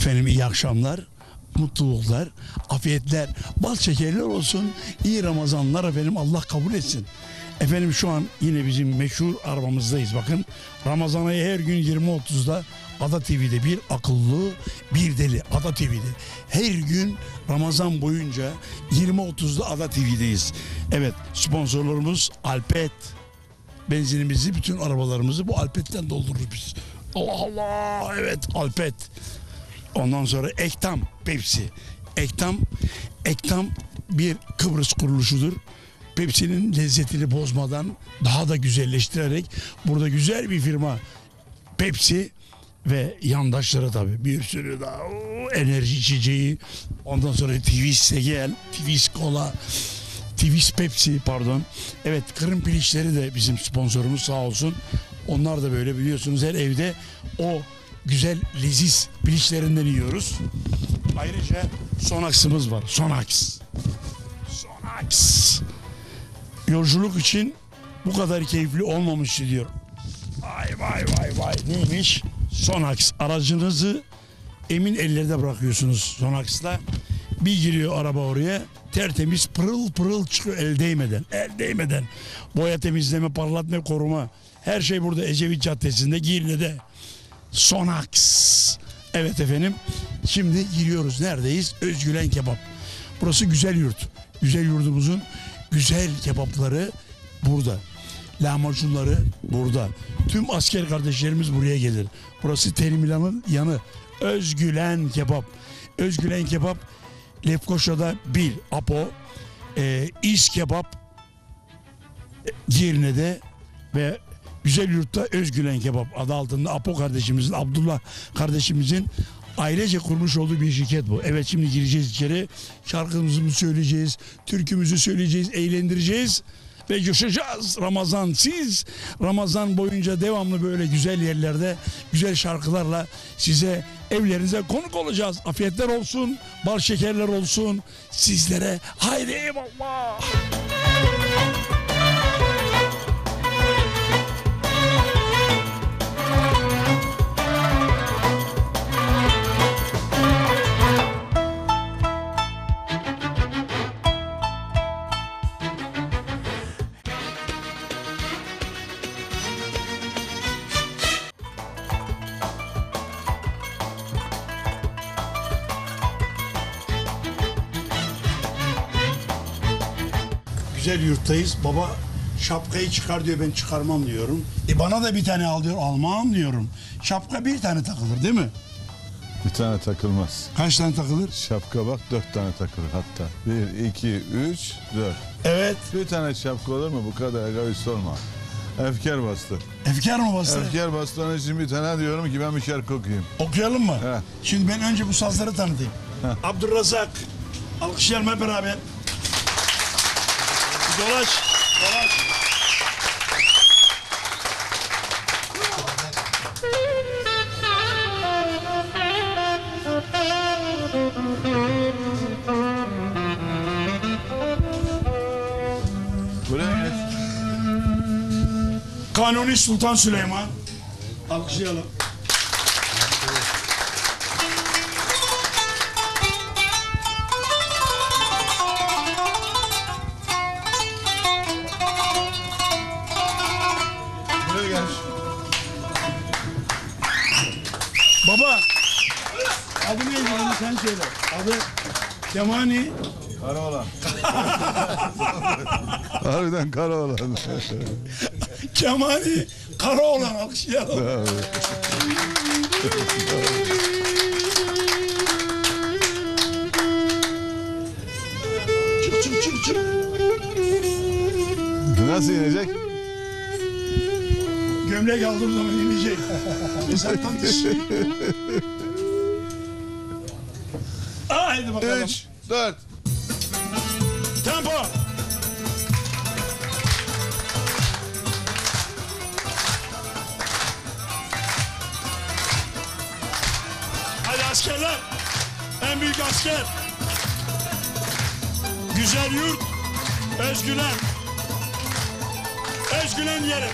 Efendim iyi akşamlar, mutluluklar, afiyetler, bal şekerler olsun. İyi Ramazanlar efendim Allah kabul etsin. Efendim şu an yine bizim meşhur arabamızdayız. Bakın Ramazan ayı her gün 20.30'da Ada TV'de bir akıllı bir deli Ada TV'de. Her gün Ramazan boyunca 20.30'da Ada TV'deyiz. Evet sponsorlarımız Alpet. Benzinimizi bütün arabalarımızı bu Alpet'ten doldururuz biz. Allah Allah evet Alpet. Ondan sonra Ektam Pepsi. Ektam Ektam bir Kıbrıs kuruluşudur. Pepsi'nin lezzetini bozmadan daha da güzelleştirerek burada güzel bir firma Pepsi ve yandaşları tabii bir sürü daha Oo, enerji içeceği ondan sonra Twist Segel, Twist Cola Twist Pepsi pardon. Evet Kırım Piliçleri de bizim sponsorumuz sağ olsun. Onlar da böyle biliyorsunuz her evde o güzel leziz piliçlerinden yiyoruz. Ayrıca Sonax'ımız var. Sonax. Sonax. Yolculuk için bu kadar keyifli olmamıştı diyor. Vay vay vay vay neymiş? Sonax aracınızı emin ellerde bırakıyorsunuz Sonax'la. Bir giriyor araba oraya tertemiz pırıl pırıl çıkıyor el değmeden. El değmeden. Boya temizleme, parlatma, koruma. Her şey burada Ecevit Caddesi'nde, Girne'de. Sonax. Evet efendim. Şimdi giriyoruz. Neredeyiz? Özgülen Kebap. Burası güzel yurt. Güzel yurdumuzun güzel kebapları burada. Lahmacunları burada. Tüm asker kardeşlerimiz buraya gelir. Burası Termilan'ın yanı. Özgülen Kebap. Özgülen Kebap Lefkoşa'da bir Apo, e, İz Kebap e, Girne'de ve Güzel Yurt'ta Özgülen Kebap adı altında Apo kardeşimizin, Abdullah kardeşimizin ailece kurmuş olduğu bir şirket bu. Evet şimdi gireceğiz içeri. Şarkımızı söyleyeceğiz, türkümüzü söyleyeceğiz, eğlendireceğiz ve coşacağız Ramazan. Siz Ramazan boyunca devamlı böyle güzel yerlerde güzel şarkılarla size evlerinize konuk olacağız. Afiyetler olsun, bal şekerler olsun sizlere. Haydi eyvallah. Güzel yurttayız. Baba şapkayı çıkar diyor ben çıkarmam diyorum. E bana da bir tane al diyor almam diyorum. Şapka bir tane takılır değil mi? Bir tane takılmaz. Kaç tane takılır? Şapka bak dört tane takılır hatta. Bir, iki, üç, dört. Evet. Bir tane şapka olur mu? Bu kadar egoist olma. Efkar bastı. Efkar mı bastı? Efkar bastı onun için bir tane diyorum ki ben bir şarkı okuyayım. Okuyalım mı? He. Şimdi ben önce bu sazları tanıtayım. Abdurrazak. Alkışlayalım hep beraber. Dolaş. Dolaş. Geç. Kanuni Sultan Süleyman. Alkışlayalım. Sen söyle. Adı Kemani. Karaoğlan. Harbiden Karaoğlan. Kemani. Karaoğlan alkışlayalım. Çık çık çık çık. Nasıl inecek? Gömlek aldığım zaman inecek. Mesela tanış. Haydi bakalım. Üç, dört. Tempo. Hadi askerler. En büyük asker. Güzel yurt. Özgülen. Özgülen yeri.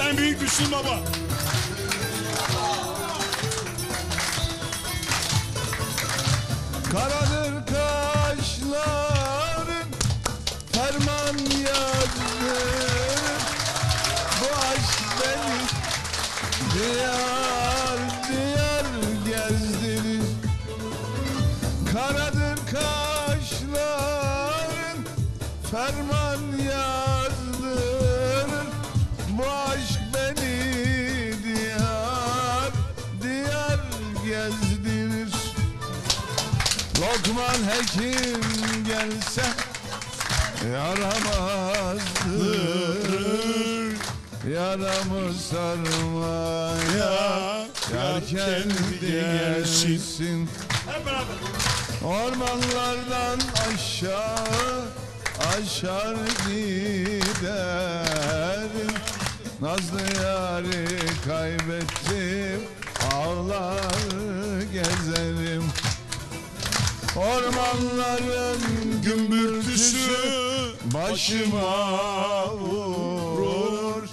En büyük Müslüm Baba. Karadır kaşların Ferman yazdır Bu aşk beni Diyar Lokman Hekim gelse yaramazdı Yaramı sarmaya Yar kendi gelsin. Ormanlardan aşağı aşar giderim. Nazlı yari kaybettim ağlar gezerim Ormanların gümbürtüsü başıma vurur.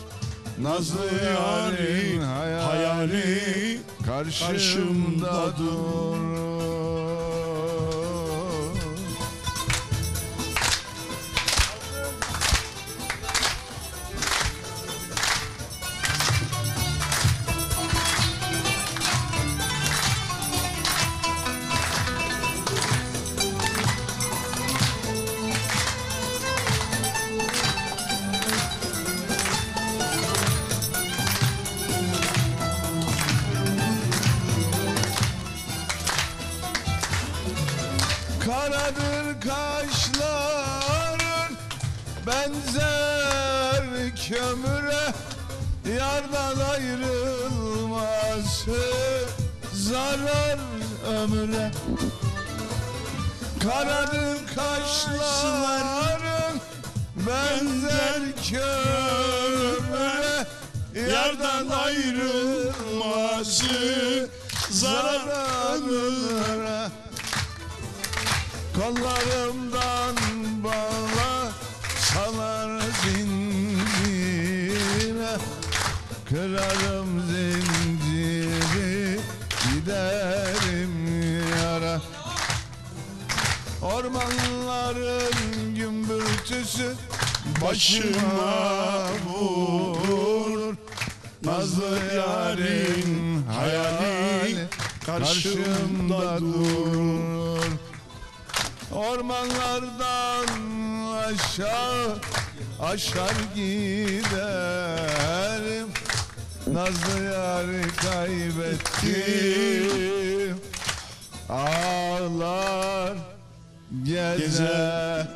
Nazlı yarim hayali karşımda durur Karadır kaşların benzer kömüre Yardan ayrılması zarar ömüre. Karadır kaşların benzer kömüre Yardan ayrılması zarar ömüre Kollarımdan bağla salar zincire. Kırarım zinciri giderim yara. Ormanların gümbürtüsü başıma vurur. Nazlı yarın hayali karşımda durur Ormanlardan aşağı aşar giderim Nazlı yarı kaybettim. Ağlar gezerim